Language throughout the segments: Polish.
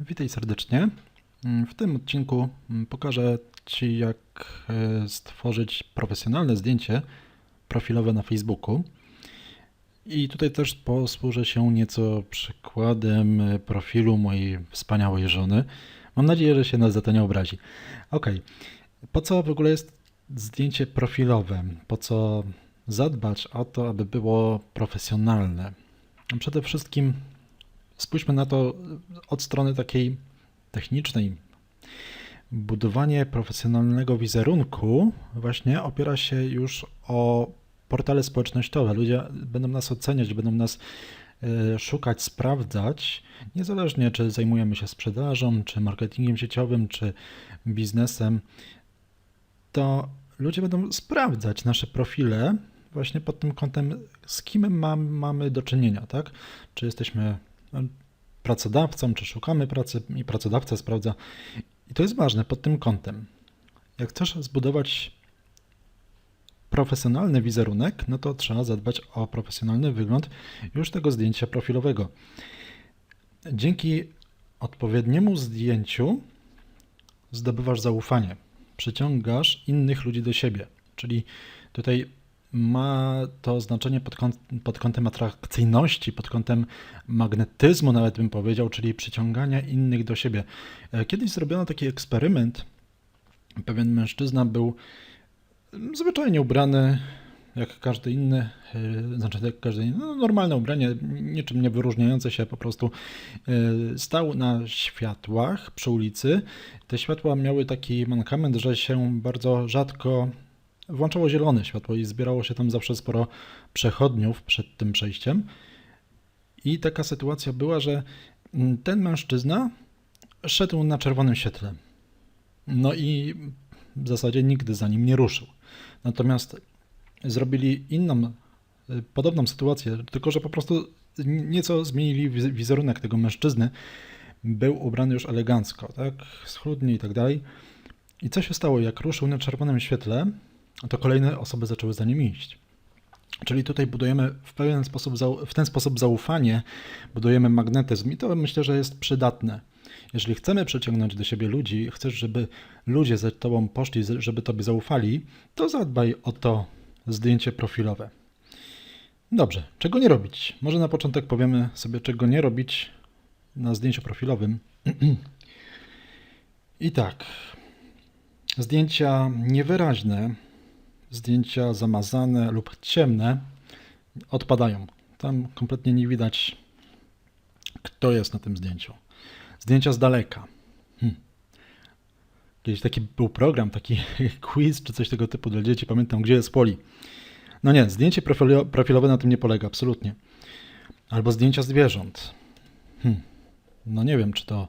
Witaj serdecznie. W tym odcinku pokażę Ci, jak e, stworzyć profesjonalne zdjęcie profilowe na Facebooku. I tutaj też posłużę się nieco przykładem e, profilu mojej wspaniałej żony. Mam nadzieję, że się nas za to nie obrazi. Ok, po co w ogóle jest zdjęcie profilowe? Po co zadbać o to, aby było profesjonalne? Przede wszystkim spójrzmy na to od strony takiej technicznej. Budowanie profesjonalnego wizerunku właśnie opiera się już o portale społecznościowe. Ludzie będą nas oceniać, będą nas e, szukać, sprawdzać, niezależnie czy zajmujemy się sprzedażą, czy marketingiem sieciowym, czy biznesem, to ludzie będą sprawdzać nasze profile właśnie pod tym kątem, z kim mam, mamy do czynienia, tak? Czy jesteśmy pracodawcą, czy szukamy pracy i pracodawca sprawdza. I to jest ważne pod tym kątem. Jak chcesz zbudować profesjonalny wizerunek, no to trzeba zadbać o profesjonalny wygląd już tego zdjęcia profilowego. Dzięki odpowiedniemu zdjęciu zdobywasz zaufanie, przyciągasz innych ludzi do siebie. Czyli tutaj ma to znaczenie pod, kąt, pod kątem atrakcyjności, pod kątem magnetyzmu, nawet bym powiedział, czyli przyciągania innych do siebie. E, kiedyś zrobiono taki eksperyment. Pewien mężczyzna był zwyczajnie ubrany, jak każdy inny, e, znaczy jak każdy inny, no, normalne ubranie, niczym nie wyróżniające się, po prostu e, stał na światłach przy ulicy. Te światła miały taki mankament, że się bardzo rzadko włączało zielone światło i zbierało się tam zawsze sporo przechodniów przed tym przejściem. I taka sytuacja była, że mm, ten mężczyzna szedł na czerwonym świetle. No i w zasadzie nigdy za nim nie ruszył. Natomiast zrobili inną, y, podobną sytuację, tylko że po prostu nieco zmienili wizerunek tego mężczyzny. Był ubrany już elegancko, tak, schludnie i tak dalej. I co się stało? Jak ruszył na czerwonym świetle, to kolejne osoby zaczęły za nim iść. Czyli tutaj budujemy w pewien sposób, w ten sposób zaufanie, budujemy magnetyzm i to myślę, że jest przydatne. Jeżeli chcemy przyciągnąć do siebie ludzi, chcesz, żeby ludzie za tobą poszli, żeby tobie zaufali, to zadbaj o to zdjęcie profilowe. Dobrze, czego nie robić? Może na początek powiemy sobie, czego nie robić na zdjęciu profilowym. I tak, zdjęcia niewyraźne, zdjęcia zamazane lub ciemne odpadają. Tam kompletnie nie widać, kto jest na tym zdjęciu. Zdjęcia z daleka. Hmm. Kiedyś taki był program, taki quiz czy coś tego typu dla dzieci, pamiętam, gdzie jest poli. No nie, zdjęcie profilowe na tym nie polega, absolutnie. Albo zdjęcia zwierząt. Hmm. No nie wiem, czy to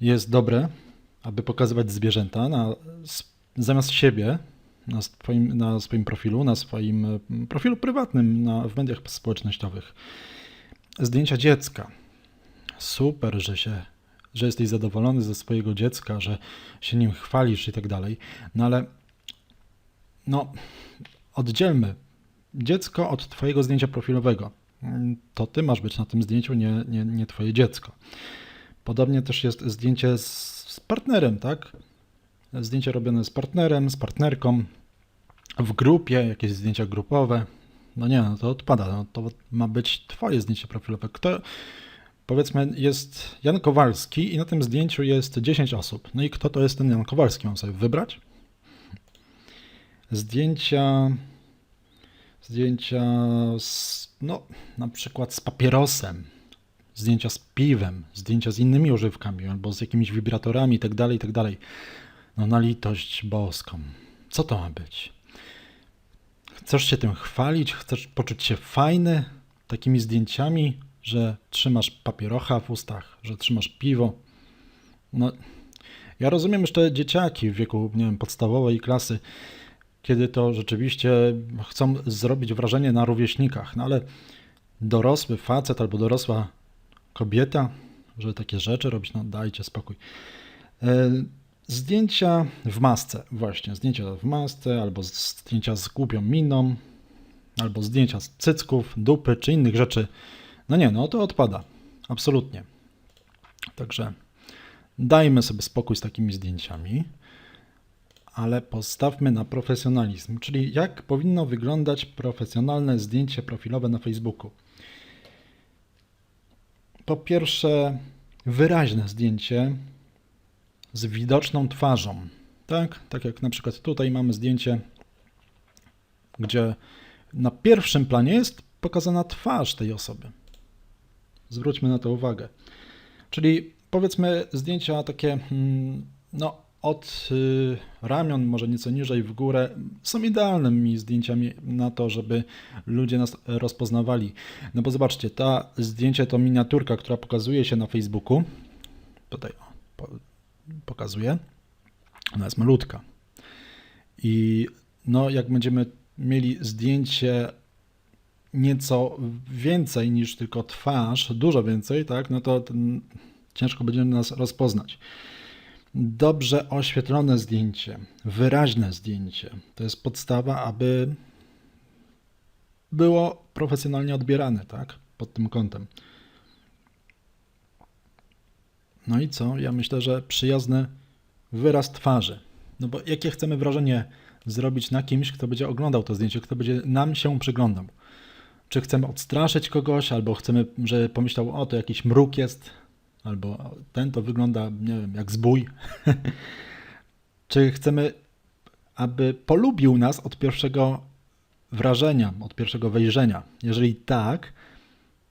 jest dobre, aby pokazywać zwierzęta na, zamiast siebie, na swoim, na swoim profilu, na swoim e, profilu prywatnym na, w mediach społecznościowych. Zdjęcia dziecka. Super, że się, że jesteś zadowolony ze swojego dziecka, że się nim chwalisz i tak dalej. No ale no, oddzielmy dziecko od twojego zdjęcia profilowego. To ty masz być na tym zdjęciu, nie, nie, nie twoje dziecko. Podobnie też jest zdjęcie z, z partnerem, tak? Zdjęcie robione z partnerem, z partnerką, w grupie, jakieś zdjęcia grupowe. No nie, no to odpada. No to ma być twoje zdjęcie profilowe. Kto, powiedzmy, jest Jan Kowalski i na tym zdjęciu jest 10 osób. No i kto to jest ten Jan Kowalski? Mam sobie wybrać. Zdjęcia, zdjęcia z, no, na przykład z papierosem, zdjęcia z piwem, zdjęcia z innymi używkami albo z jakimiś wibratorami itd., tak itd. No na litość boską. Co to ma być? Chcesz się tym chwalić? Chcesz poczuć się fajny takimi zdjęciami, że trzymasz papierocha w ustach, że trzymasz piwo? No, ja rozumiem jeszcze dzieciaki w wieku, nie wiem, podstawowej klasy, kiedy to rzeczywiście chcą zrobić wrażenie na rówieśnikach, no ale dorosły facet albo dorosła kobieta, żeby takie rzeczy robić, no dajcie spokój. Zdjęcia w masce, właśnie, zdjęcia w masce, albo zdjęcia z głupią miną, albo zdjęcia z cycków, dupy czy innych rzeczy. No nie, no to odpada. Absolutnie. Także dajmy sobie spokój z takimi zdjęciami, ale postawmy na profesjonalizm, czyli jak powinno wyglądać profesjonalne zdjęcie profilowe na Facebooku. Po pierwsze, wyraźne zdjęcie z widoczną twarzą. Tak, tak jak na przykład tutaj mamy zdjęcie, gdzie na pierwszym planie jest pokazana twarz tej osoby. Zwróćmy na to uwagę. Czyli powiedzmy zdjęcia takie mm, no, od y, ramion, może nieco niżej w górę, są idealnymi zdjęciami na to, żeby ludzie nas rozpoznawali. No bo zobaczcie, ta zdjęcie to miniaturka, która pokazuje się na Facebooku. Tutaj pokazuje. Ona jest malutka. I no, jak będziemy mieli zdjęcie nieco więcej niż tylko twarz, dużo więcej, tak, no to ten, ciężko będzie nas rozpoznać. Dobrze oświetlone zdjęcie, wyraźne zdjęcie to jest podstawa, aby było profesjonalnie odbierane, tak, pod tym kątem. No i co? Ja myślę, że przyjazny wyraz twarzy. No bo jakie chcemy wrażenie zrobić na kimś, kto będzie oglądał to zdjęcie, kto będzie nam się przyglądał? Czy chcemy odstraszyć kogoś, albo chcemy, że pomyślał, o to jakiś mruk jest, albo ten to wygląda, nie wiem, jak zbój. Czy chcemy, aby polubił nas od pierwszego wrażenia, od pierwszego wejrzenia? Jeżeli tak,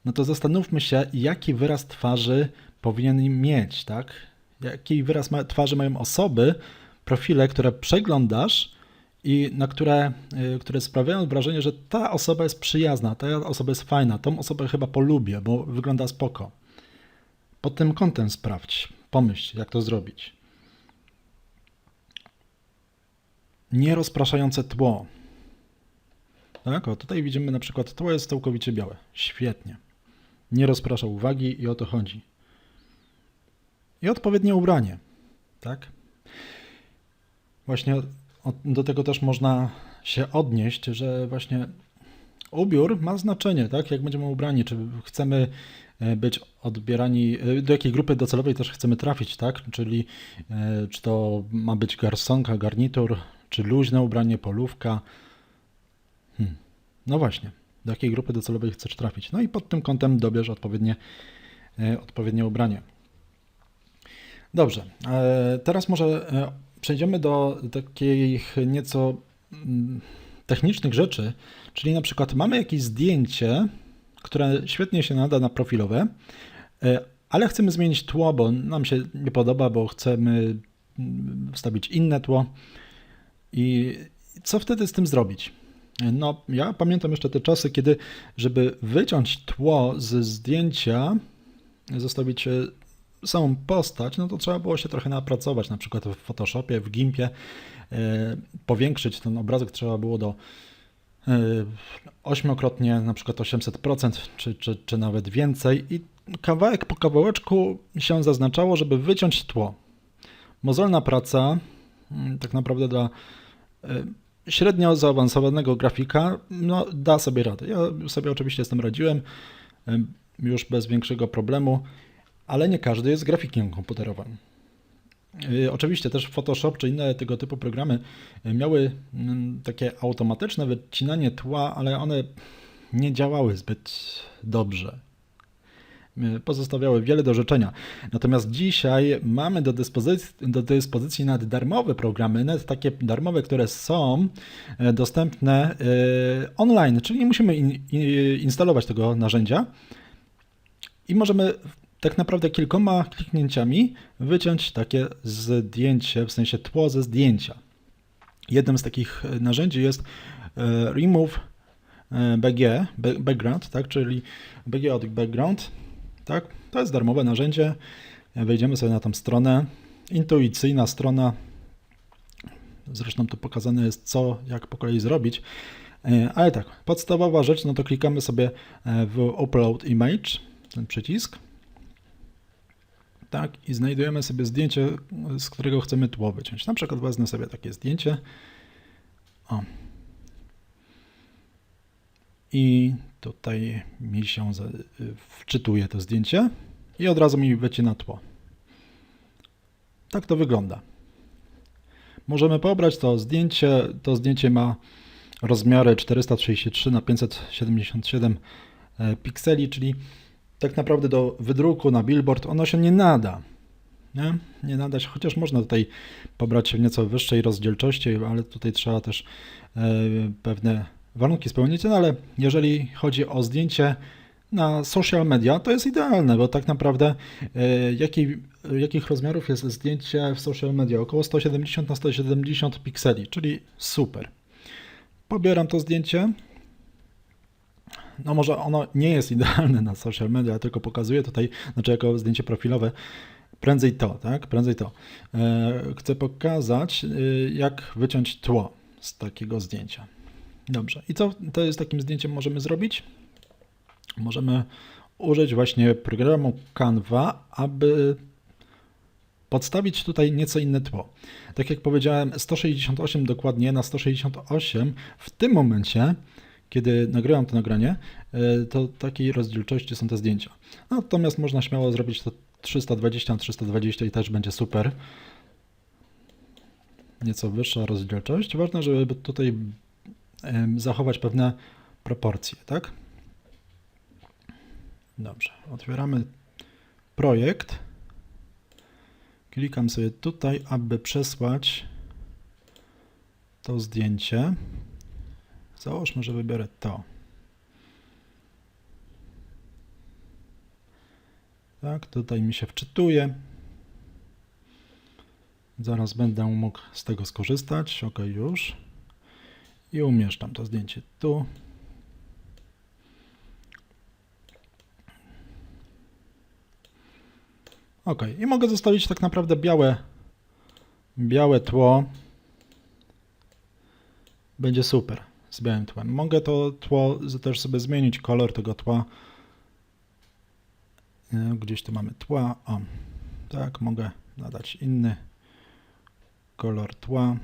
no to zastanówmy się, jaki wyraz twarzy powinien mieć, tak? Jaki wyraz ma, twarzy mają osoby, profile, które przeglądasz i na które, y, które sprawiają wrażenie, że ta osoba jest przyjazna, ta osoba jest fajna, tą osobę chyba polubię, bo wygląda spoko. Pod tym kątem sprawdź, pomyśl, jak to zrobić. Nierozpraszające tło. Tak, o, tutaj widzimy na przykład tło jest całkowicie białe. Świetnie. Nie rozprasza uwagi i o to chodzi. I odpowiednie ubranie. Tak? Właśnie do tego też można się odnieść, że właśnie ubiór ma znaczenie, tak? Jak będziemy ubrani, czy chcemy e, być odbierani, e, do jakiej grupy docelowej też chcemy trafić, tak? Czyli e, czy to ma być garsonka, garnitur, czy luźne ubranie, polówka. Hmm. No właśnie, do jakiej grupy docelowej chcesz trafić. No i pod tym kątem dobierz odpowiednie, odpowiednie ubranie. Dobrze, teraz może przejdziemy do takich nieco mm, technicznych rzeczy, czyli na przykład mamy jakieś zdjęcie, które świetnie się nada na profilowe, e, ale chcemy zmienić tło, bo nam się nie podoba, bo chcemy mm, wstawić inne tło. I co wtedy z tym zrobić? No, ja pamiętam jeszcze te czasy, kiedy, żeby wyciąć tło ze zdjęcia, zostawić samą postać, no to trzeba było się trochę napracować, na przykład w Photoshopie, w Gimpie, e, powiększyć ten obrazek trzeba było do e, ośmiokrotnie, na przykład 800%, czy, czy, czy nawet więcej i kawałek po kawałeczku się zaznaczało, żeby wyciąć tło. Mozolna praca, mm, tak naprawdę dla e, średnio zaawansowanego grafika, no da sobie radę. Ja sobie oczywiście z tym radziłem, już bez większego problemu ale nie każdy jest grafikiem komputerowym. Y, oczywiście też Photoshop czy inne tego typu programy y, miały mm, takie automatyczne wycinanie tła, ale one nie działały zbyt dobrze. Y, pozostawiały wiele do życzenia. Natomiast dzisiaj mamy do dyspozycji, do dyspozycji nawet darmowe programy, nawet takie darmowe, które są dostępne online, czyli nie musimy in, instalować tego narzędzia i możemy tak naprawdę kilkoma kliknięciami wyciąć takie zdjęcie, w sensie tło ze zdjęcia. Jednym z takich e, narzędzi jest e, Remove e, BG, background, tak, czyli BG od background, tak, to jest darmowe narzędzie. Wejdziemy sobie na tą stronę, intuicyjna strona, zresztą tu pokazane jest co, jak po kolei zrobić, ale tak, podstawowa rzecz, no to klikamy sobie w Upload Image, ten przycisk, tak, i znajdujemy sobie zdjęcie, z którego chcemy tło wyciąć. Na przykład wezmę sobie takie zdjęcie. O. I tutaj mi się wczytuje to zdjęcie i od razu mi wycina tło. tak to wygląda. Możemy pobrać to zdjęcie. To zdjęcie ma rozmiary 433 na 577 e, pikseli, czyli tak naprawdę do wydruku na billboard ono się nie nada. Nie, nie nada się, chociaż można tutaj pobrać w nieco wyższej rozdzielczości, ale tutaj trzeba też e, pewne warunki spełnić. No ale jeżeli chodzi o zdjęcie na social media, to jest idealne, bo tak naprawdę e, jaki, jakich rozmiarów jest zdjęcie w social media? Około 170 na 170 pikseli, czyli super. Pobieram to zdjęcie. No może ono nie jest idealne na social media, tylko pokazuję tutaj, znaczy jako zdjęcie profilowe, prędzej to, tak? Prędzej to. E, Chcę pokazać, y, jak wyciąć tło z takiego zdjęcia. Dobrze. I co to z takim zdjęciem możemy zrobić? Możemy użyć właśnie programu Canva, aby podstawić tutaj nieco inne tło. Tak jak powiedziałem, 168 dokładnie na 168 w tym momencie, kiedy nagrywam to nagranie, e, to takiej rozdzielczości są te zdjęcia. Natomiast można śmiało zrobić to 320 na 320 i też będzie super. Nieco wyższa rozdzielczość. Ważne, żeby tutaj zachować pewne proporcje, tak? Dobrze, otwieramy projekt. Klikam sobie tutaj, aby przesłać to zdjęcie. Załóżmy, że wybiorę to. Tak, tutaj mi się wczytuje. Zaraz będę mógł z tego skorzystać. Ok, już. I umieszczam to zdjęcie tu. Ok, i mogę zostawić tak naprawdę białe, białe tło. Będzie super z białym tłem. Mogę to tło też sobie zmienić, kolor tego tła. Gdzieś tu mamy tła. O, tak, mogę nadać inny kolor tła.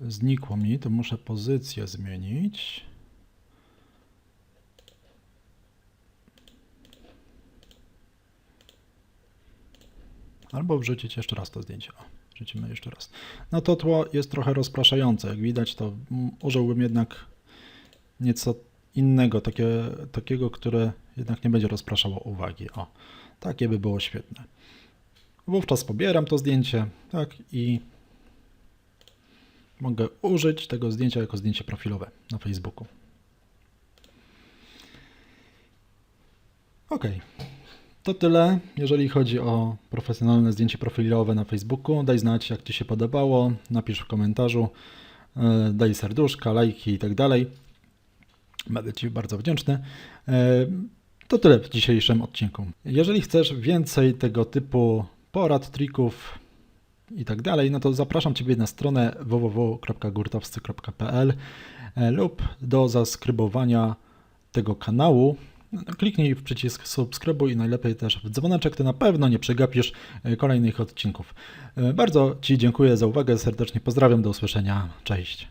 Znikło mi, to muszę pozycję zmienić. Albo wrzucić jeszcze raz to zdjęcie. O, wrzucimy jeszcze raz. No to tło jest trochę rozpraszające. Jak widać, to użyłbym jednak nieco innego, takie, takiego, które jednak nie będzie rozpraszało uwagi. O, takie by było świetne. Wówczas pobieram to zdjęcie, tak, i mogę użyć tego zdjęcia jako zdjęcie profilowe na Facebooku. Ok. To tyle, jeżeli chodzi o profesjonalne zdjęcie profilowe na Facebooku. Daj znać, jak Ci się podobało. Napisz w komentarzu, e, daj serduszka, lajki i tak dalej. Będę Ci bardzo wdzięczny. E, To tyle w dzisiejszym odcinku. Jeżeli chcesz więcej tego typu porad, trików i tak dalej, no to zapraszam Ciebie na stronę www.gurtowscy.pl e, lub do zaskrybowania tego kanału. Kliknij w przycisk subskrybuj i najlepiej też w dzwoneczek, to na pewno nie przegapisz e, kolejnych odcinków. E, Bardzo Ci dziękuję za uwagę, serdecznie pozdrawiam, do usłyszenia, cześć.